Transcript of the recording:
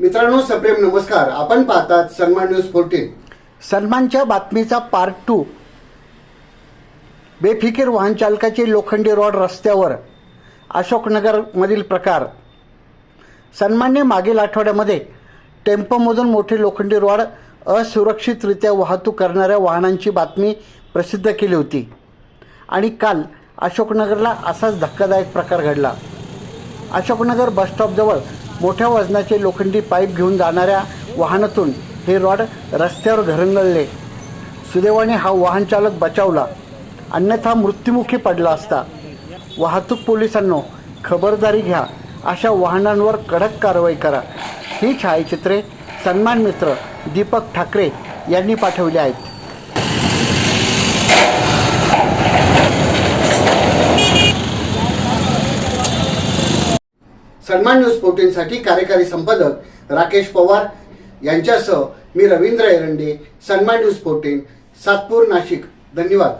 मित्रांनो सप्रेम नमस्कार. आपण पाहतात सन्मान न्यूज फोर्टीन सलमानच्या बातमीचा पार्ट टू बेफिकीर वाहनचालकाची लोखंडी रॉड रस्त्यावर. अशोकनगरमधील प्रकार. सन्मानने मागील आठवड्यामध्ये टेम्पोमधून मोठी लोखंडी रॉड असुरक्षितरित्या वाहतूक करणाऱ्या वाहनांची बातमी प्रसिद्ध केली होती. आणि काल अशोकनगरला असाच धक्कादायक प्रकार घडला. अशोकनगर बसस्टॉपजवळ मोठ्या वजनाचे लोखंडी पाईप घेऊन जाणाऱ्या वाहनातून हे रॉड रस्त्यावर घरंगळले. सुदैवाने हा वाहनचालक बचावला. अन्यथा मृत्युमुखी पडला असता. वाहतूक पोलिसांनो खबरदारी घ्या. अशा वाहनांवर कडक कारवाई करा. ही छायाचित्रे सन्मान मित्र दीपक ठाकरे यांनी पाठवली आहेत. सन्मान न्यूज फोर्टीनसाठी कार्यकारी संपादक राकेश पवार यांच्यासह मी रवींद्र एरंडे सन्मान न्यूज फोर्टीन सातपूर नाशिक. धन्यवाद.